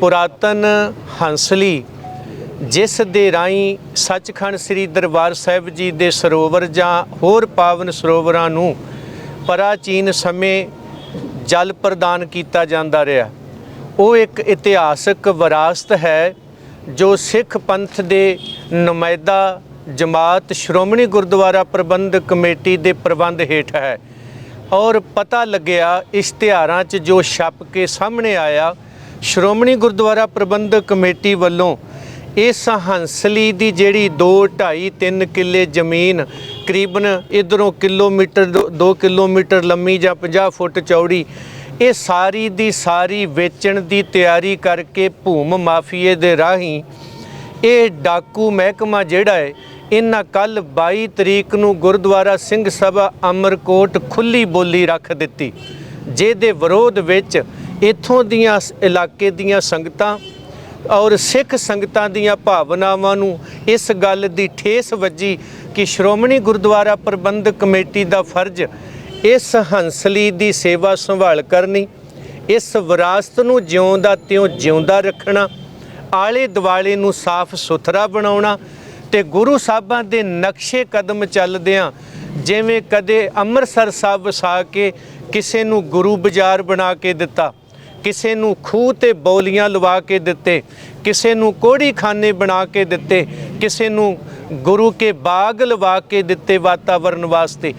ਪੁਰਾਤਨ ਹੰਸਲੀ, ਜਿਸ ਦੇ ਰਾਹੀਂ ਸੱਚਖੰਡ ਸ੍ਰੀ ਦਰਬਾਰ ਸਾਹਿਬ ਜੀ ਦੇ ਸਰੋਵਰ ਜਾਂ ਹੋਰ ਪਾਵਨ ਸਰੋਵਰਾਂ ਨੂੰ ਪ੍ਰਾਚੀਨ ਸਮੇਂ ਜਲ ਪ੍ਰਦਾਨ ਕੀਤਾ ਜਾਂਦਾ ਰਿਹਾ। ਉਹ ਇੱਕ ਇਤਿਹਾਸਕ ਵਿਰਾਸਤ ਹੈ ਜੋ ਸਿੱਖ ਪੰਥ ਦੇ ਨੁਮਾਇਦਾ ਜਮਾਤ ਸ਼੍ਰੋਮਣੀ ਗੁਰਦੁਆਰਾ ਪ੍ਰਬੰਧਕ ਕਮੇਟੀ ਦੇ ਪ੍ਰਬੰਧ ਹੇਠ ਹੈ। ਔਰ ਪਤਾ ਲੱਗਿਆ ਇਸ਼ਤਿਹਾਰਾਂ 'ਚ ਜੋ ਛਪ ਕੇ ਸਾਹਮਣੇ ਆਇਆ ਸ਼੍ਰੋਮਣੀ ਗੁਰਦੁਆਰਾ ਪ੍ਰਬੰਧਕ ਕਮੇਟੀ ਵੱਲੋਂ ਇਸ ਹੰਸਲੀ ਦੀ ਜਿਹੜੀ 2 2.5 3 ਕਿੱਲੇ ਜ਼ਮੀਨ ਕਰੀਬਨ ਇਧਰੋਂ ਕਿਲੋਮੀਟਰ 2 ਕਿਲੋਮੀਟਰ ਲੰਮੀ ਜਾਂ 50 ਫੁੱਟ ਚੌੜੀ, ਇਹ ਸਾਰੀ ਦੀ ਸਾਰੀ ਵੇਚਣ ਦੀ ਤਿਆਰੀ ਕਰਕੇ ਭੂਮ ਮਾਫੀਏ ਦੇ ਰਾਹੀਂ ਇਹ ਡਾਕੂ ਮਹਿਕਮਾ ਜਿਹੜਾ ਹੈ, ਇਹਨਾਂ ਕੱਲ 22 ਤਰੀਕ ਨੂੰ ਗੁਰਦੁਆਰਾ ਸਿੰਘ ਸਭਾ ਅਮਰਕੋਟ ਖੁੱਲੀ ਬੋਲੀ ਰੱਖ ਦਿੱਤੀ, ਜਿਹਦੇ ਵਿਰੋਧ ਵਿੱਚ ਇੱਥੋਂ ਦੀਆਂ ਸ- ਇਲਾਕੇ ਦੀਆਂ ਸੰਗਤਾਂ ਔਰ ਸਿੱਖ ਸੰਗਤਾਂ ਦੀਆਂ ਭਾਵਨਾਵਾਂ ਨੂੰ ਇਸ ਗੱਲ ਦੀ ਠੇਸ ਵੱਜੀ ਕਿ ਸ਼੍ਰੋਮਣੀ ਗੁਰਦੁਆਰਾ ਪ੍ਰਬੰਧਕ ਕਮੇਟੀ ਦਾ ਫਰਜ਼ ਇਸ ਹੰਸਲੀ ਦੀ ਸੇਵਾ ਸੰਭਾਲ ਕਰਨੀ, ਇਸ ਵਿਰਾਸਤ ਨੂੰ ਜਿਉਂਦਾ ਤਿਉਂ ਜਿਉਂਦਾ ਰੱਖਣਾ, ਆਲੇ ਦੁਆਲੇ ਨੂੰ ਸਾਫ਼ ਸੁਥਰਾ ਬਣਾਉਣਾ ਤੇ ਗੁਰੂ ਸਾਹਿਬਾਂ ਦੇ ਨਕਸ਼ੇ ਕਦਮ ਚੱਲਦਿਆਂ ਜਿਵੇਂ ਕਦੇ ਅੰਮ੍ਰਿਤਸਰ ਸਾਹਿਬ ਵਸਾ ਕੇ ਕਿਸੇ ਨੂੰ ਗੁਰੂ ਬਾਜ਼ਾਰ ਬਣਾ ਕੇ ਦਿੱਤਾ। ਕਿਸੇ ਨੂੰ ਖੂਹ ਤੇ ਬੌਲੀਆਂ ਲਵਾ ਕੇ ਦਿੱਤੇ, ਕਿਸੇ ਨੂੰ ਕੋੜੀ ਖਾਨੇ ਬਣਾ ਕੇ ਦਿੱਤੇ, ਕਿਸੇ ਨੂੰ ਗੁਰੂ ਕੇ ਬਾਗ ਲਵਾ ਕੇ ਦਿੱਤੇ ਵਾਤਾਵਰਨ ਵਾਸਤੇ।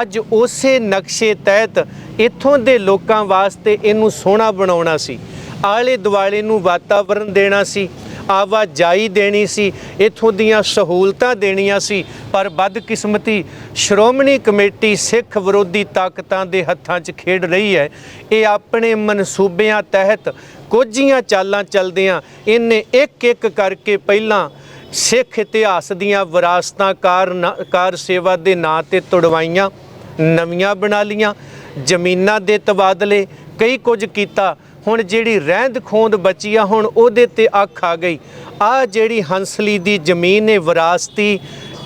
ਅੱਜ ਉਸੇ ਨਕਸ਼ੇ ਤਹਿਤ ਇੱਥੋਂ ਦੇ ਲੋਕਾਂ ਵਾਸਤੇ ਇਹਨੂੰ ਸੋਹਣਾ ਬਣਾਉਣਾ ਸੀ। ਆਲੇ ਦੁਆਲੇ ਨੂੰ ਵਾਤਾਵਰਨ ਦੇਣਾ ਸੀ। ਆਵਾਜਾਈ ਦੇਣੀ ਸੀ, ਇਥੋਂ ਦੀਆਂ ਸਹੂਲਤਾਂ ਦੇਣੀਆਂ ਸੀ, ਪਰ ਬਦਕਿਸਮਤੀ ਸ਼੍ਰੋਮਣੀ ਕਮੇਟੀ ਸਿੱਖ ਵਿਰੋਧੀ ਤਾਕਤਾਂ ਦੇ ਹੱਥਾਂ 'ਚ ਖੇਡ ਰਹੀ ਹੈ। ਇਹ ਆਪਣੇ ਮਨਸੂਬਿਆਂ ਤਹਿਤ ਕੁਝੀਆਂ ਚਾਲਾਂ ਚੱਲਦਿਆਂ, ਇਹਨੇ ਇੱਕ ਇੱਕ ਕਰਕੇ ਪਹਿਲਾਂ ਸਿੱਖ ਇਤਿਹਾਸ ਦੀਆਂ ਵਿਰਾਸਤਾਂ ਕਾਰ ਨਾ- ਕਾਰ ਸੇਵਾ ਦੇ ਨਾਂ ਤੇ ਤੁੜਵਾਈਆਂ, ਨਵੀਆਂ ਬਣਾ ਲੀਆਂ ਜ਼ਮੀਨਾਂ ਦੇ ਤਬਾਦਲੇ ਕਈ ਕੁਝ ਕੀਤਾ। ਹੁਣ ਜਿਹੜੀ ਰਹਿੰਦ ਖੋਂਦ ਬਚੀ ਆ, ਹੁਣ ਉਹਦੇ ਤੇ ਅੱਖ ਆ ਗਈ। ਆ ਜਿਹੜੀ ਹੰਸਲੀ ਦੀ ਜ਼ਮੀਨ ਹੈ ਵਿਰਾਸਤੀ,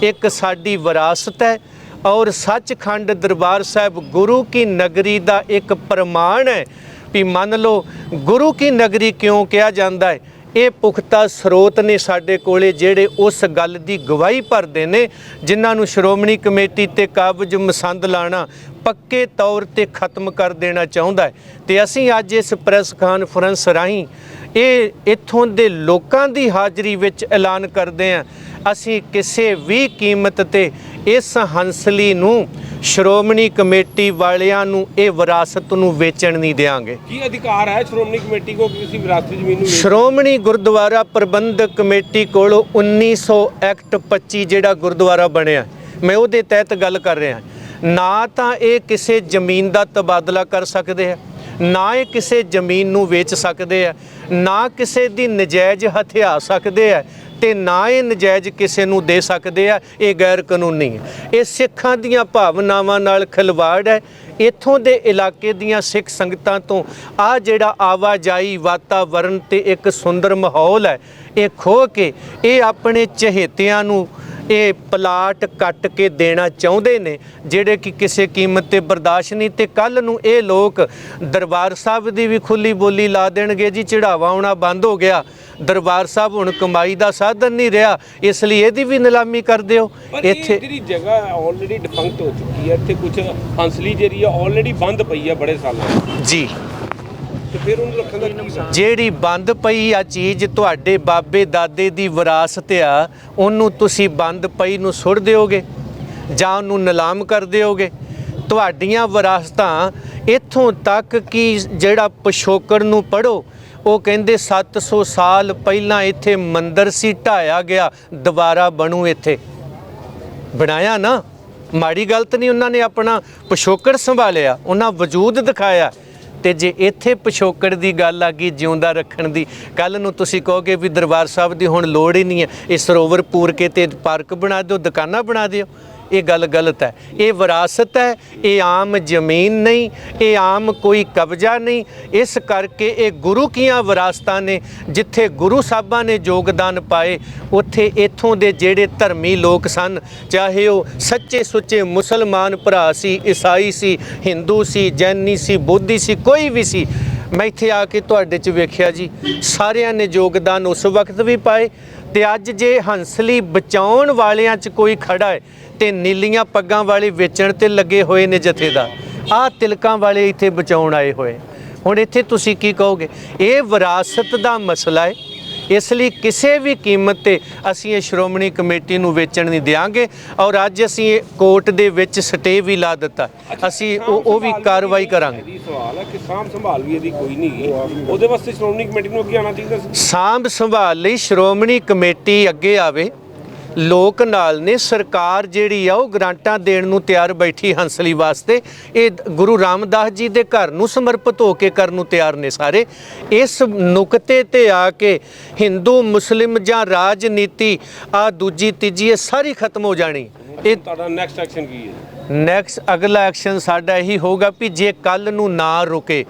ਇੱਕ ਸਾਡੀ ਵਿਰਾਸਤ ਹੈ। ਔਰ ਸੱਚਖੰਡ ਦਰਬਾਰ ਸਾਹਿਬ ਗੁਰੂ ਕੀ ਨਗਰੀ ਦਾ ਇੱਕ ਪ੍ਰਮਾਣ ਹੈ ਵੀ ਮੰਨ ਲਓ, ਗੁਰੂ ਕੀ ਨਗਰੀ ਕਿਉਂ ਕਿਹਾ ਜਾਂਦਾ ਹੈ? ਇਹ ਪੁਖਤਾ ਸਰੋਤ ਨੇ ਸਾਡੇ ਕੋਲੇ ਜਿਹੜੇ ਉਸ ਗੱਲ ਦੀ ਗਵਾਹੀ ਭਰਦੇ ਨੇ, ਜਿਨ੍ਹਾਂ ਨੂੰ ਸ਼੍ਰੋਮਣੀ ਕਮੇਟੀ ਤੇ ਕਾਬਜ ਮਸੰਦ ਲਾਣਾ ਪੱਕੇ ਤੌਰ ਤੇ ਖਤਮ ਕਰ ਦੇਣਾ ਚਾਹੁੰਦਾ ਹੈ। ਤੇ ਅਸੀਂ ਅੱਜ ਇਸ ਪ੍ਰੈਸ ਕਾਨਫਰੰਸ ਰਾਹੀਂ ਇਹ ਇੱਥੋਂ ਦੇ ਲੋਕਾਂ ਦੀ ਹਾਜ਼ਰੀ ਵਿੱਚ ਐਲਾਨ ਕਰਦੇ ਹਾਂ। ਅਸੀਂ ਕਿਸੇ ਵੀ ਕੀਮਤ ਤੇ ਇਸ ਹੰਸਲੀ ਨੂੰ ਸ਼੍ਰੋਮਣੀ ਕਮੇਟੀ ਵਾਲਿਆਂ ਨੂੰ ਇਹ ਵਿਰਾਸਤ ਨੂੰ ਵੇਚਣ ਨਹੀਂ ਦੇਵਾਂਗੇ ਕੀ ਅਧਿਕਾਰ ਹੈ ਸ਼੍ਰੋਮਣੀ ਕਮੇਟੀ ਕੋ ਕਿ ਕਿਸੇ ਵਿਰਾਸਤੀ ਜ਼ਮੀਨ ਨੂੰ ਸ਼੍ਰੋਮਣੀ ਗੁਰਦੁਆਰਾ ਪ੍ਰਬੰਧਕ ਕਮੇਟੀ ਕੋਲੋਂ 1900 ਐਕਟ 25 ਜਿਹੜਾ ਗੁਰਦੁਆਰਾ ਬਣਿਆ। ਮੈਂ ਉਹਦੇ ਤਹਿਤ ਗੱਲ ਕਰ ਰਿਹਾ। ਨਾ ਤਾਂ ਇਹ ਕਿਸੇ ਜ਼ਮੀਨ ਦਾ ਤਬਾਦਲਾ ਕਰ ਸਕਦੇ ਆ, ਨਾ ਇਹ ਕਿਸੇ ਜ਼ਮੀਨ ਨੂੰ ਵੇਚ ਸਕਦੇ ਆ, ਨਾ ਕਿਸੇ ਦੀ ਨਜਾਇਜ਼ ਹਥਿਆ ਸਕਦੇ ਆ ਤੇ ਨਾ ਇਹ ਨਜਾਇਜ਼ ਕਿਸੇ ਨੂੰ ਦੇ ਸਕਦੇ ਆ, ਇਹ ਗੈਰ ਕਾਨੂੰਨੀ ਹੈ ਇਹ ਸਿੱਖਾਂ ਦੀਆਂ ਭਾਵਨਾਵਾਂ ਨਾਲ ਖਿਲਵਾੜ ਹੈ। ਇੱਥੋਂ ਦੇ ਇਲਾਕੇ ਦੀਆਂ ਸਿੱਖ ਸੰਗਤਾਂ ਤੋਂ ਆ ਜਿਹੜਾ ਆਵਾਜਾਈ ਵਾਤਾਵਰਣ ਤੇ ਇੱਕ ਸੁੰਦਰ ਮਾਹੌਲ ਹੈ, ਇਹ ਖੋ ਕੇ ਇਹ ਆਪਣੇ ਚਹੇਤਿਆਂ ਨੂੰ ਇਹ ਪਲਾਟ ਕੱਟ ਕੇ ਦੇਣਾ ਚਾਹੁੰਦੇ ਨੇ ਜਿਹੜੇ ਕਿ ਕਿਸੇ ਕੀਮਤ ਤੇ ਬਰਦਾਸ਼ਤ ਨਹੀਂ ਤੇ ਕੱਲ ਨੂੰ ਇਹ ਲੋਕ ਦਰਬਾਰ ਸਾਹਿਬ ਦੀ ਵੀ ਖੁੱਲੀ ਬੋਲੀ ਲਾ ਦੇਣਗੇ। ਜੀ ਚੜਾਵਾ ਆਉਣਾ ਬੰਦ ਹੋ ਗਿਆ। ਦਰਬਾਰ ਸਾਹਿਬ ਹੁਣ ਕਮਾਈ ਦਾ ਸਾਧਨ ਨਹੀਂ ਰਿਹਾ ਇਸ ਲਈ ਇਹਦੀ ਵੀ ਨਿਲਾਮੀ ਕਰ ਦਿਓ। ਇੱਥੇ ਜਿਹੜੀ ਜਗ੍ਹਾ ਆਲਰੇਡੀ ਡਿਫੰਕਟ ਹੋ ਚੁੱਕੀ ਹੈ। ਇੱਥੇ ਕੁਝ ਹੰਸਲੀ ਜਿਹੜੀ ਹੈ ਆਲਰੇਡੀ ਬੰਦ ਪਈ ਹੈ ਬੜੇ ਸਾਲਾਂ। ਜੀ। ਤੇ ਫਿਰ ਉਹਨੂੰ ਰੱਖਣ ਦਾ ਕੀ ਫਾਇਦਾ? ਜਿਹੜੀ ਬੰਦ ਪਈ ਆ ਚੀਜ਼ ਤੁਹਾਡੇ ਬਾਬੇ ਦਾਦੇ ਦੀ ਵਿਰਾਸਤ ਆ, ਉਹਨੂੰ ਤੁਸੀਂ ਬੰਦ ਪਈ ਨੂੰ ਸੁੱਟ ਦਿਓਗੇ ਜਾਂ ਉਹਨੂੰ ਨਿਲਾਮ ਕਰ ਦਿਓਗੇ? ਤੁਹਾਡੀਆਂ ਵਿਰਾਸਤਾਂ ਇੱਥੋਂ ਤੱਕ ਕਿ ਜਿਹੜਾ ਪਿਛੋਕੜ ਨੂੰ ਪੜੋ ਉਹ ਕਹਿੰਦੇ 700 ਸਾਲ ਪਹਿਲਾਂ ਇੱਥੇ ਮੰਦਰ ਸੀ, ਢਾਇਆ ਗਿਆ, ਦੁਬਾਰਾ ਬਣੂ ਇੱਥੇ। ਬਣਾਇਆ ਨਾ? ਮਾੜੀ ਗਲਤ ਨਹੀਂ ਉਹਨਾਂ ਨੇ ਆਪਣਾ ਪਿਛੋਕੜ ਸੰਭਾਲਿਆ, ਉਹਨਾਂ ਵਜੂਦ ਦਿਖਾਇਆ। ਤੇ ਜੇ ਇੱਥੇ ਪਿਛੋਕੜ ਦੀ ਗੱਲ ਆ ਗਈ ਜਿਉਂਦਾ ਰੱਖਣ ਦੀ ਕੱਲ ਨੂੰ ਤੁਸੀਂ ਕਹੋਗੇ ਵੀ ਦਰਬਾਰ ਸਾਹਿਬ ਦੀ ਹੁਣ ਲੋੜ ਹੀ ਨਹੀਂ ਹੈ, ਇਹ ਸਰੋਵਰ ਪੂਰ ਕੇ ਤੇ ਪਾਰਕ ਬਣਾ ਦਿਓ, ਦੁਕਾਨਾਂ ਬਣਾ ਦਿਓ। ਇਹ ਗੱਲ ਗਲਤ ਹੈ। ਇਹ ਵਿਰਾਸਤ ਹੈ, ਇਹ ਆਮ ਜ਼ਮੀਨ ਨਹੀਂ, ਇਹ ਆਮ ਕੋਈ ਕਬਜ਼ਾ ਨਹੀਂ। ਇਸ ਕਰਕੇ ਇਹ ਗੁਰੂ ਕੀਆਂ ਵਿਰਾਸਤਾਂ ਨੇ, ਜਿੱਥੇ ਗੁਰੂ ਸਾਹਿਬਾਂ ਨੇ ਯੋਗਦਾਨ ਪਾਏ, ਉੱਥੇ ਇੱਥੋਂ ਦੇ ਜਿਹੜੇ ਧਰਮੀ ਲੋਕ ਸਨ, ਚਾਹੇ ਉਹ ਸੱਚੇ ਸੁੱਚੇ ਮੁਸਲਮਾਨ ਭਰਾ ਸੀ, ਈਸਾਈ ਸੀ, ਹਿੰਦੂ ਸੀ, ਜੈਨੀ ਸੀ, ਬੋਧੀ ਸੀ, ਕੋਈ ਵੀ ਸੀ ਮੈਂ ਇੱਥੇ ਆ ਕੇ ਤੁਹਾਡੇ 'ਚ ਵੇਖਿਆ ਜੀ। ਸਾਰਿਆਂ ਨੇ ਯੋਗਦਾਨ ਉਸ ਵਕਤ ਵੀ ਪਾਏ ਤੇ ਅੱਜ ਜੇ ਹੰਸਲੀ ਬਚਾਉਣ ਵਾਲਿਆਂ 'ਚ ਕੋਈ ਖੜਾ ਹੈ ਤੇ ਨੀਲੀਆਂ ਪੱਗਾਂ ਵਾਲੇ ਵੇਚਣ ਤੇ ਲੱਗੇ ਹੋਏ ਨੇ ਜਥੇਦਾਰ। ਆਹ ਤਿਲਕਾਂ ਵਾਲੇ ਇੱਥੇ ਬਚਾਉਣ ਆਏ ਹੋਏ। ਹੁਣ ਇੱਥੇ ਤੁਸੀਂ ਕੀ ਕਹੋਗੇ? ਇਹ ਵਿਰਾਸਤ ਦਾ ਮਸਲਾ ਹੈ। ਇਸ ਲਈ ਕਿਸੇ ਵੀ ਕੀਮਤ ਤੇ ਅਸੀਂ ਇਹ ਸ਼੍ਰੋਮਣੀ ਕਮੇਟੀ ਨੂੰ ਵੇਚਣ ਨਹੀਂ ਦਿਆਂਗੇ ਔਰ ਅੱਜ ਅਸੀਂ ਕੋਰਟ ਦੇ ਵਿੱਚ ਸਟੇ ਵੀ ਲਾ ਦਿੱਤਾ। ਅਸੀਂ ਉਹ ਉਹ ਵੀ ਕਾਰਵਾਈ ਕਰਾਂਗੇ। ਸਵਾਲ ਹੈ ਕਿ ਸਾਂਭ ਸੰਭਾਲ ਵੀ ਇਹਦੀ ਕੋਈ ਨਹੀਂ ਉਹਦੇ ਵਾਸਤੇ ਸ਼੍ਰੋਮਣੀ ਕਮੇਟੀ ਨੂੰ ਅੱਗੇ ਆਉਣਾ ਚਾਹੀਦਾ ਸੀ। ਸਾਂਭ ਸੰਭਾਲ ਲਈ ਸ਼੍ਰੋਮਣੀ ਕਮੇਟੀ ਅੱਗੇ ਆਵੇ। ਲੋਕ ਨਾਲ ਨੇ ਸਰਕਾਰ ਜਿਹੜੀ ਆ ਉਹ ਗ੍ਰਾਂਟਾਂ ਦੇਣ ਨੂੰ ਤਿਆਰ ਬੈਠੀ ਹੰਸਲੀ ਵਾਸਤੇ। ਇਹ ਗੁਰੂ ਰਾਮਦਾਸ ਜੀ ਦੇ ਘਰ ਨੂੰ ਸਮਰਪਿਤ ਹੋ ਕੇ ਕਰਨ ਨੂੰ ਤਿਆਰ ਨੇ ਸਾਰੇ। ਇਸ ਨੁਕਤੇ ਤੇ ਆ ਕੇ ਹਿੰਦੂ ਮੁਸਲਿਮ ਜਾਂ ਰਾਜਨੀਤੀ ਆ ਦੂਜੀ ਤੀਜੀ ਇਹ ਸਾਰੀ ਖਤਮ ਹੋ ਜਾਣੀ। ਇਹ ਤੁਹਾਡਾ ਨੈਕਸਟ ਐਕਸ਼ਨ ਕੀ ਹੈ? ਨੈਕਸਟ ਅਗਲਾ ਐਕਸ਼ਨ ਸਾਡਾ ਇਹੀ ਹੋਊਗਾ ਵੀ ਜੇ ਕੱਲ ਨੂੰ ਨਾ ਰੁਕੇ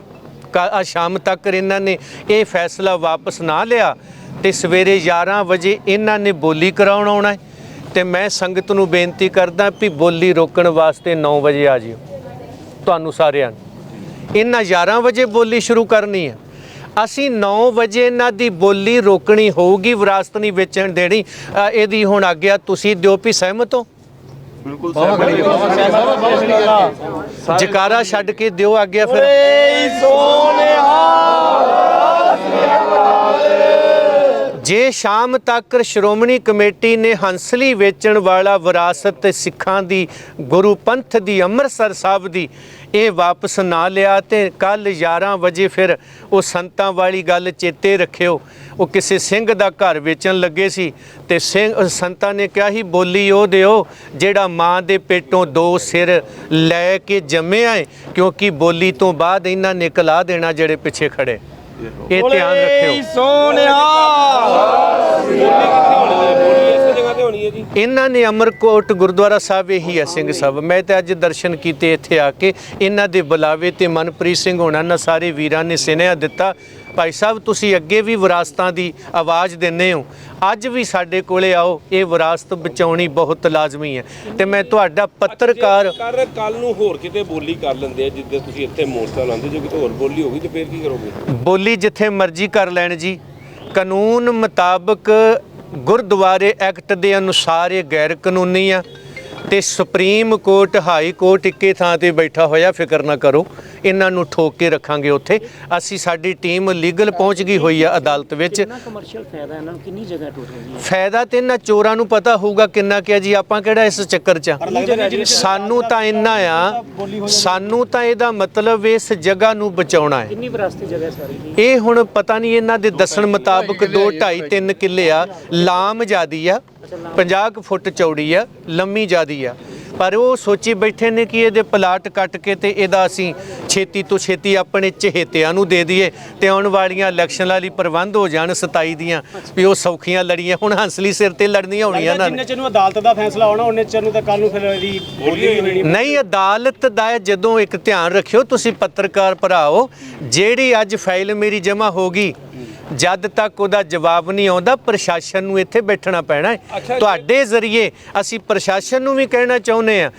ਆ ਸ਼ਾਮ ਤੱਕ ਇਹਨਾਂ ਨੇ ਇਹ ਫੈਸਲਾ ਵਾਪਸ ਨਾ ਲਿਆ ਤੇ ਸਵੇਰੇ 11 ਵਜੇ ਇਹਨਾਂ ਨੇ ਬੋਲੀ ਕਰਾਉਣ ਆਉਣਾ ਹੈ। ਤੇ ਮੈਂ ਸੰਗਤ ਨੂੰ ਬੇਨਤੀ ਕਰਦਾ ਵੀ ਬੋਲੀ ਰੋਕਣ ਵਾਸਤੇ 9 ਵਜੇ ਆ ਜਿਓ। ਤੁਹਾਨੂੰ ਸਾਰਿਆਂ ਨੂੰ। ਇਹਨਾਂ 11 ਵਜੇ ਬੋਲੀ ਸ਼ੁਰੂ ਕਰਨੀ ਹੈ। ਅਸੀਂ 9 ਵਜੇ ਇਹਨਾਂ ਦੀ ਬੋਲੀ ਰੋਕਣੀ ਹੋਊਗੀ ਵਿਰਾਸਤ ਨਹੀਂ ਵੇਚਣ ਦੇਣੀ। ਅ, ਇਹਦੀ ਹੁਣ ਆਗਿਆ ਤੁਸੀਂ ਦਿਓ ਵੀ ਸਹਿਮਤ ਹੋ? ਜਕਾਰਾ ਛੱਡ ਕੇ ਦਿਓ ਆਗਿਆ ਫਿਰ। ਜੇ ਸ਼ਾਮ ਤੱਕ ਸ਼੍ਰੋਮਣੀ ਕਮੇਟੀ ਨੇ ਹੰਸਲੀ ਵੇਚਣ ਵਾਲਾ ਵਿਰਾਸਤ ਤੇ ਸਿੱਖਾਂ ਦੀ ਗੁਰੂ ਪੰਥ ਦੀ ਅੰਮ੍ਰਿਤਸਰ ਸਾਹਿਬ ਦੀ ਇਹ ਵਾਪਸ ਨਾ ਲਿਆ ਤੇ ਕੱਲ 11 ਵਜੇ ਫਿਰ ਉਹ ਸੰਤਾਂ ਵਾਲੀ ਗੱਲ ਚੇਤੇ ਰੱਖਿਓ। ਉਹ ਕਿਸੇ ਸਿੰਘ ਦਾ ਘਰ ਵੇਚਣ ਲੱਗੇ ਸੀ ਤੇ ਸਿੰਘ, ਸੰਤਾਂ ਨੇ ਕਿਹਾ ਹੀ ਬੋਲੀ ਉਹ ਦਿਓ ਜਿਹੜਾ ਮਾਂ ਦੇ ਪੇਟੋਂ ਦੋ ਸਿਰ ਲੈ ਕੇ ਜੰਮਿਆ ਹੈ ਕਿਉਂਕਿ ਬੋਲੀ ਤੋਂ ਬਾਅਦ ਇਹਨਾਂ ਨੇ ਕਲਾ ਦੇਣਾ ਜਿਹੜੇ ਪਿੱਛੇ ਖੜੇ। ਇਹ ਧਿਆਨ ਰੱਖਿਓ। ਬੋਲੀ ਕਿੱਥੇ ਹੋਣੀ ਹੈ ਬੋਲੀ ਇਸੇ ਜਗ੍ਹਾ ਤੇ ਹੋਣੀ ਹੈ ਜੀ। ਇਹਨਾਂ ਨੇ ਅਮਰਕੋਟ ਗੁਰਦੁਆਰਾ ਸਾਹਿਬ ਇਹੀ ਹੈ ਸਿੰਘ ਸਾਹਿਬ। ਮੈਂ ਤੇ ਅੱਜ ਦਰਸ਼ਨ ਕੀਤੇ ਇੱਥੇ ਆ ਕੇ। ਇਹਨਾਂ ਦੇ ਬੁਲਾਵੇ ਤੇ ਮਨਪ੍ਰੀਤ ਸਿੰਘ ਹੋਣਾ ਨਾ ਸਾਰੇ ਵੀਰਾਂ ਨੇ ਸੁਨੇਹਾ ਦਿੱਤਾ। ਭਾਈ ਸਾਹਿਬ ਤੁਸੀਂ ਅੱਗੇ ਵੀ ਵਿਰਾਸਤਾਂ ਦੀ ਆਵਾਜ਼ ਦਿੰਦੇ ਹੋ। ਅੱਜ ਵੀ ਸਾਡੇ ਕੋਲੇ ਆਓ। ਇਹ ਵਿਰਾਸਤ ਬਚਾਉਣੀ ਬਹੁਤ ਲਾਜ਼ਮੀ ਹੈ। ਤੇ ਮੈਂ ਤੁਹਾਡਾ ਪੱਤਰਕਾਰ ਕਰ ਕੱਲ ਨੂੰ ਹੋਰ ਕਿਤੇ ਬੋਲੀ ਕਰ ਲੈਂਦੇ ਆ ਜਿੱਦੇ ਤੁਸੀਂ ਇੱਥੇ ਮੋਰਚਾ ਲਾਉਂਦੇ ਜੋ ਕਿਤੇ ਹੋਰ ਬੋਲੀ ਹੋਗੀ ਤੇ ਫੇਰ ਕੀ ਕਰੋਗੇ? ਬੋਲੀ ਜਿੱਥੇ ਮਰਜ਼ੀ ਕਰ ਲੈਣ ਜੀ। ਕਾਨੂੰਨ ਮੁਤਾਬਕ ਗੁਰਦੁਆਰੇ ਐਕਟ ਦੇ ਅਨੁਸਾਰ ਇਹ ਗੈਰ ਕਾਨੂੰਨੀ ਆ। ਤੇ ਸੁਪਰੀਮ ਕੋਰਟ ਹਾਈ ਕੋਰਟ ਇੱਕੇ ਥਾਂ ਤੇ ਬੈਠਾ ਹੋਇਆ ਫਿਕਰ ਨਾ ਕਰੋ। ਇਹਨਾਂ ਨੂੰ ਠੋਕ ਕੇ ਰੱਖਾਂਗੇ ਉੱਥੇ। ਅਸੀਂ ਸਾਡੀ ਟੀਮ ਲੀਗਲ ਪਹੁੰਚ ਗਈ ਹੋਈ ਆ ਅਦਾਲਤ ਵਿੱਚ। ਕਿੰਨਾ ਕਮਰਸ਼ੀਅਲ ਫਾਇਦਾ ਇਹਨਾਂ ਨੂੰ? ਕਿੰਨੀ ਜਗ੍ਹਾ ਟੋਟਲ ਜੀ ਫਾਇਦਾ ਤੇ ਇਹਨਾਂ ਚੋਰਾਂ ਨੂੰ ਪਤਾ ਹੋਊਗਾ ਕਿੰਨਾ ਕਿਹਾ ਜੀ। ਆਪਾਂ ਕਿਹੜਾ ਇਸ ਚੱਕਰ 'ਚ? ਸਾਨੂੰ ਤਾਂ ਇੰਨਾ ਆ। ਸਾਨੂੰ ਤਾਂ ਇਹਦਾ ਮਤਲਬ ਇਸ ਜਗ੍ਹਾ ਨੂੰ ਬਚਾਉਣਾ ਹੈ। ਕਿੰਨੀ ਵਿਰਾਸਤੀ ਜਗ੍ਹਾ ਸਾਰੀ ਜੀ? ਇਹ ਹੁਣ ਪਤਾ ਨਹੀਂ ਇਹਨਾਂ ਦੇ ਦੱਸਣ ਮੁਤਾਬਕ 2 2.5 3 ਕਿੱਲੇ ਆ। ਲਾਮ ਜਿਆਦੀ ਆ। 50 ਕੁ ਫੁੱਟ ਚੌੜੀ ਆ ਲੰਮੀ ਜਿਆਦੀ ਆ। ਪਰ ਉਹ ਸੋਚੀ ਬੈਠੇ ਨੇ ਕਿ ਇਹਦੇ ਪਲਾਟ ਕੱਟ ਕੇ ਤੇ ਇਹਦਾ ਅਸੀਂ ਛੇਤੀ ਤੋਂ ਛੇਤੀ ਆਪਣੇ ਚਹੇਤਿਆਂ ਨੂੰ ਦੇ ਦਈਏ ਤੇ ਆਉਣ ਵਾਲੀਆਂ ਇਲੈਕਸ਼ਨਾਂ ਲਈ ਪ੍ਰਬੰਧ ਹੋ ਜਾਣ 27 ਦੀਆਂ ਵੀ ਉਹ ਸੌਖੀਆਂ ਲੜੀਆਂ ਹੁਣ ਹੰਸਲੀ ਸਿਰ ਤੇ ਲੜਨੀਆਂ ਹੋਣੀਆਂ ਨੇ ਜਿੰਨੇ ਚਿਰ ਨੂੰ ਅਦਾਲਤ ਦਾ ਫੈਸਲਾ ਆਉਣਾ ਉਹਨੇ ਚਿਰ ਨੂੰ ਤਾਂ ਕੱਲ ਨੂੰ ਫਿਰ ਇਹਦੀ ਬੋਲੀ ਵੀ ਹੋਣੀ। ਨਹੀਂ ਅਦਾਲਤ ਦਾ ਜਦੋਂ ਇੱਕ ਧਿਆਨ ਰੱਖਿਓ ਤੁਸੀਂ ਪੱਤਰਕਾਰ ਭਰਾਓ ਜਿਹੜੀ ਅੱਜ ਫਾਈਲ ਮੇਰੀ ਜਮ੍ਹਾਂ ਹੋ ਗਈ ਜਦ ਤੱਕ ਉਹਦਾ ਜਵਾਬ ਨਹੀਂ ਆਉਂਦਾ ਪ੍ਰਸ਼ਾਸਨ ਨੂੰ ਇੱਥੇ ਬੈਠਣਾ ਪੈਣਾ ਹੈ। ਤੁਹਾਡੇ ਜ਼ਰੀਏ ਅਸੀਂ ਪ੍ਰਸ਼ਾਸਨ ਨੂੰ ਵੀ ਕਹਿਣਾ ਚਾਹੁੰਦੇ ਆ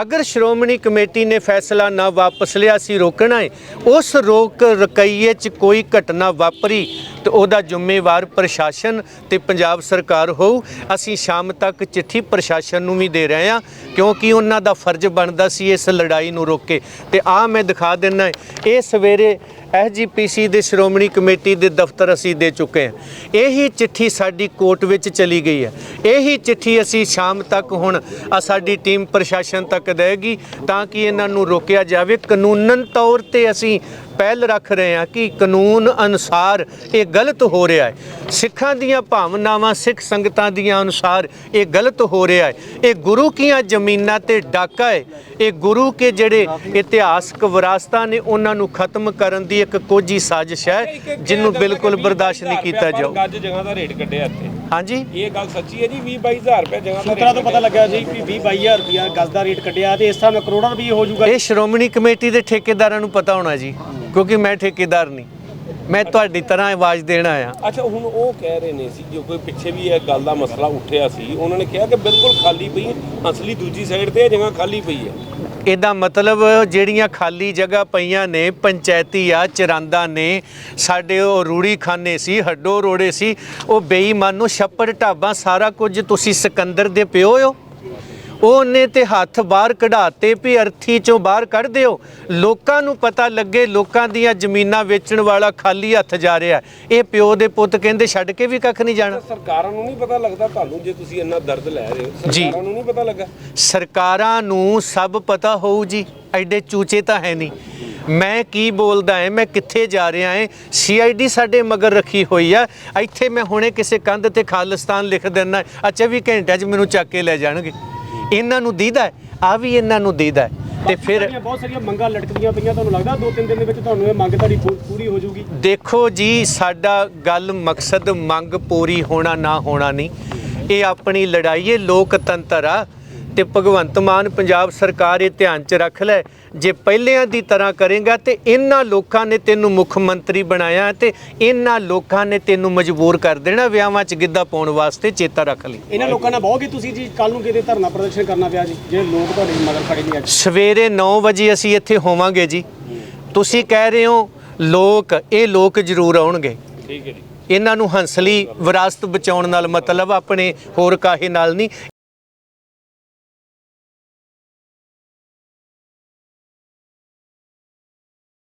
ਅਗਰ ਸ਼੍ਰੋਮਣੀ ਕਮੇਟੀ ਨੇ ਫੈਸਲਾ ਨਾ ਵਾਪਸ ਲਿਆ ਸੀ ਰੋਕਣਾ ਹੈ ਉਸ ਰੋਕ ਰਕਈਏ 'ਚ ਕੋਈ ਘਟਨਾ ਵਾਪਰੀ ਤੇ ਉਹਦਾ ਜ਼ਿੰਮੇਵਾਰ ਪ੍ਰਸ਼ਾਸਨ ਤੇ ਪੰਜਾਬ ਸਰਕਾਰ ਹੋਊ। ਅਸੀਂ ਸ਼ਾਮ ਤੱਕ ਚਿੱਠੀ ਪ੍ਰਸ਼ਾਸਨ ਨੂੰ ਵੀ ਦੇ ਰਹੇ ਹਾਂ, ਕਿਉਂਕਿ ਉਹਨਾਂ ਦਾ ਫਰਜ਼ ਬਣਦਾ ਸੀ ਇਸ ਲੜਾਈ ਨੂੰ ਰੋਕੇ ਤੇ ਆ ਮੈਂ ਦਿਖਾ ਦਿੰਨਾ ਇਹ ਸਵੇਰੇ ਐਸਜੀਪੀਸੀ ਦੇ ਸ਼੍ਰੋਮਣੀ ਕਮੇਟੀ ਦੇ ਦਫ਼ਤਰ ਅਸੀਂ ਦੇ ਚੁੱਕੇ ਹਾਂ। ਇਹੀ ਚਿੱਠੀ ਸਾਡੀ ਕੋਰਟ ਵਿੱਚ ਚਲੀ ਗਈ ਹੈ। ਇਹੀ ਚਿੱਠੀ ਅਸੀਂ ਸ਼ਾਮ ਤੱਕ ਹੁਣ ਆ ਸਾਡੀ ਟੀਮ ਪ੍ਰਸ਼ਾਸਨ ਤੱਕ ਦੇਗੀ ਤਾਂ ਕਿ ਇਹਨਾਂ ਨੂੰ ਰੋਕਿਆ ਜਾਵੇ। ਕਾਨੂੰਨਨ ਤੌਰ ਤੇ ਅਸੀਂ ਪਹਿਲ ਰੱਖ ਰਹੇ ਹਾਂ ਕਿ ਕਾਨੂੰਨ ਅਨੁਸਾਰ ਇਹ ਗਲਤ ਹੋ ਰਿਹਾ ਹੈ। ਸਿੱਖਾਂ ਦੀਆਂ ਭਾਵਨਾਵਾਂ ਸਿੱਖ ਸੰਗਤਾਂ ਦੀਆਂ ਅਨੁਸਾਰ ਇਹ ਗਲਤ ਹੋ ਰਿਹਾ ਹੈ। ਇਹ ਗੁਰੂ ਕੀਆਂ ਜ਼ਮੀਨਾਂ ਤੇ ਡਾਕਾ ਹੈ। ਇਹ ਗੁਰੂ ਕੇ ਜਿਹੜੇ ਇਤਿਹਾਸਕ ਵਿਰਾਸਤਾਂ ਨੇ ਉਹਨਾਂ ਨੂੰ ਖਤਮ ਕਰਨ ਦੀ ਇੱਕ ਕੋਝੀ ਸਾਜ਼ਿਸ਼ ਹੈ ਜਿਹਨੂੰ ਬਿਲਕੁਲ ਬਰਦਾਸ਼ਤ ਨਹੀਂ ਕੀਤਾ ਜਾਊ। ਗੱਜ ਜਗ੍ਹਾ ਦਾ ਰੇਟ ਕੱਢਿਆ ਇੱਥੇ। ਹਾਂਜੀ? ਇਹ ਗੱਲ ਸੱਚੀ ਹੈ ਜੀ 20 22000 ਰੁਪਏ ਜਗ੍ਹਾ ਦਾ ਸੂਤਰਾਂ ਤੋਂ ਪਤਾ ਲੱਗਾ ਜੀ ਕਿ 20 22000 ਰੁਪਿਆ ਗਜ਼ ਦਾ ਰੇਟ ਕੱਢਿਆ ਤੇ ਇਸ ਨਾਲ ਕਰੋੜਾਂ ਰੁਪਏ ਹੋ ਜਾਊਗਾ। ਇਹ ਸ਼੍ਰੋਮਣੀ ਕਮੇਟੀ ਦੇ ਠੇਕੇਦਾਰਾਂ ਨੂੰ ਪਤਾ ਹੋਣਾ ਜੀ। ਕਿਉਂਕਿ ਮੈਂ ਠੇਕੇਦਾਰ ਨਹੀਂ। ਮੈਂ ਤੁਹਾਡੀ ਤਰ੍ਹਾਂ ਆਵਾਜ਼ ਦੇਣ ਆਇਆ। ਅੱਛਾ ਹੁਣ ਉਹ ਕਹਿ ਰਹੇ ਨੇ ਸੀ ਜੋ ਕੋਈ ਪਿੱਛੇ ਵੀ ਇਹ ਗੱਲ ਦਾ ਮਸਲਾ ਉੱਠਿਆ ਸੀ ਉਹਨਾਂ ਨੇ ਕਿਹਾ ਕਿ ਬਿਲਕੁਲ ਖਾਲੀ ਪਈ ਹੈ। ਅਸਲੀ ਦੂਜੀ ਸਾਈਡ ਤੇ ਇਹ ਜਗ੍ਹਾ ਖਾਲੀ ਪਈ ਹੈ। ਇਹਦਾ ਮਤਲਬ ਜਿਹੜੀਆਂ ਖਾਲੀ ਜਗ੍ਹਾ ਪਈਆਂ ਨੇ ਪੰਚਾਇਤੀ ਆ ਚਰਾਂਦਾ ਨੇ ਸਾਡੇ ਉਹ ਰੂੜੀ ਖਾਨੇ ਸੀ ਹੱਡੋ ਰੋੜੇ ਸੀ ਉਹ ਬੇਈਮਾਨ ਨੂੰ ਛੱਪੜ ਢਾਬਾਂ ਸਾਰਾ ਕੁਝ ਤੁਸੀਂ ਸਿਕੰਦਰ ਦੇ ਪਿਓ ਹੋ? ਉਹਨੇ ਤੇ ਹੱਥ ਬਾਹਰ ਕਢਾਤੇ ਵੀ ਅਰਥੀ ਚੋਂ ਬਾਹਰ ਕੱਢ ਦਿਓ। ਲੋਕਾਂ ਨੂੰ ਪਤਾ ਲੱਗੇ ਲੋਕਾਂ ਦੀਆਂ ਜ਼ਮੀਨਾਂ ਵੇਚਣ ਵਾਲਾ ਖਾਲੀ ਹੱਥ ਜਾ ਰਿਹਾ। ਇਹ ਪਿਓ ਦੇ ਪੁੱਤ ਕਹਿੰਦੇ ਛੱਡ ਕੇ ਵੀ ਕੱਖ ਨਹੀਂ ਜਾਣਾ। ਸਰਕਾਰਾਂ ਨੂੰ ਨਹੀਂ ਪਤਾ ਲੱਗਦਾ ਤੁਹਾਨੂੰ ਜੇ ਤੁਸੀਂ ਇੰਨਾ ਦਰਦ ਲੈ ਰਹੇ ਹੋ। ਜੀ। ਸਰਕਾਰਾਂ ਨੂੰ ਨਹੀਂ ਪਤਾ ਲੱਗਾ। ਸਰਕਾਰਾਂ ਨੂੰ ਸਭ ਪਤਾ ਹੋਊ ਜੀ। ਐਡੇ ਚੂਚੇ ਤਾਂ ਹੈ ਨਹੀਂ। ਮੈਂ ਕੀ ਬੋਲਦਾ ਐ ਮੈਂ ਕਿੱਥੇ ਜਾ ਰਿਹਾ ਐ? ਸੀਆਈਡੀ ਸਾਡੇ ਮਗਰ ਰੱਖੀ ਹੋਈ ਆ ਇੱਥੇ ਮੈਂ ਹੁਣੇ ਕਿਸੇ ਕੰਧ ਤੇ ਖਾਲਿਸਤਾਨ ਲਿਖ ਦਿੰਦਾ ਆ 24 ਘੰਟਿਆਂ 'ਚ ਮੈਨੂੰ ਚੱਕ ਕੇ ਲੈ ਜਾਣਗੇ। ਇਹਨਾਂ ਨੂੰ ਦੀਦਾ ਆ ਵੀ ਇਹਨਾਂ ਨੂੰ ਦੀਦਾ ਤੇ ਫਿਰ ਬਹੁਤ ਸਾਰੀਆਂ ਮੰਗਾਂ ਲਟਕਦੀਆਂ ਪਈਆਂ ਤੁਹਾਨੂੰ ਲੱਗਦਾ? ਦੋ ਤਿੰਨ ਦਿਨ ਦੇ ਵਿੱਚ ਤੁਹਾਨੂੰ ਇਹ ਮੰਗ ਤੁਹਾਡੀ ਪੂਰੀ ਹੋ ਜਾਊਗੀ? ਦੇਖੋ ਜੀ ਸਾਡਾ ਗੱਲ ਮਕਸਦ ਮੰਗ ਪੂਰੀ ਹੋਣਾ ਨਾ ਹੋਣਾ ਨਹੀਂ। ਇਹ ਆਪਣੀ ਲੜਾਈ ਹੈ ਲੋਕਤੰਤਰ ਆ। ਤੇ ਭਗਵੰਤ ਮਾਨ ਪੰਜਾਬ ਸਰਕਾਰ ਇਹ ਧਿਆਨ 'ਚ ਰੱਖ ਲੈ ਜੇ ਪਹਿਲਿਆਂ ਦੀ ਤਰ੍ਹਾਂ ਕਰੇਗਾ ਤੇ ਇਹਨਾਂ ਲੋਕਾਂ ਨੇ ਤੈਨੂੰ ਮੁੱਖ ਮੰਤਰੀ ਬਣਾਇਆ ਤੇ ਇਹਨਾਂ ਲੋਕਾਂ ਨੇ ਤੈਨੂੰ ਮਜਬੂਰ ਕਰ ਦੇਣਾ ਵਿਆਹਾਂ 'ਚ ਗਿੱਧਾ ਪਾਉਣ ਵਾਸਤੇ ਚੇਤਾ ਰੱਖ ਲਈ। ਇਹਨਾਂ ਲੋਕਾਂ ਨਾਲ ਬਹੁਗੇ ਤੁਸੀਂ ਜੀ ਕੱਲ ਨੂੰ ਕਿਤੇ ਧਰਨਾ ਪ੍ਰਦਰਸ਼ਨ ਕਰਨਾ ਪਿਆ ਜੀ ਜੇ ਲੋਕ ਤੁਹਾਡੇ ਮਗਰ ਖੜੇ ਨਹੀਂ ਅੱਜ। ਸਵੇਰੇ 9 ਵਜੇ ਅਸੀਂ ਇੱਥੇ ਹੋਵਾਂਗੇ ਜੀ। ਤੁਸੀਂ ਕਹਿ ਰਹੇ ਹੋ ਲੋਕ ਇਹ ਲੋਕ ਜ਼ਰੂਰ ਆਉਣਗੇ। ਠੀਕ ਹੈ ਜੀ। ਇਹਨਾਂ ਨੂੰ ਹੰਸਲੀ ਵਿਰਾਸਤ ਬਚਾਉਣ ਨਾਲ ਮਤਲਬ ਆਪਣੇ ਹੋਰ ਕਾਹੇ ਨਾਲ ਨਹੀਂ।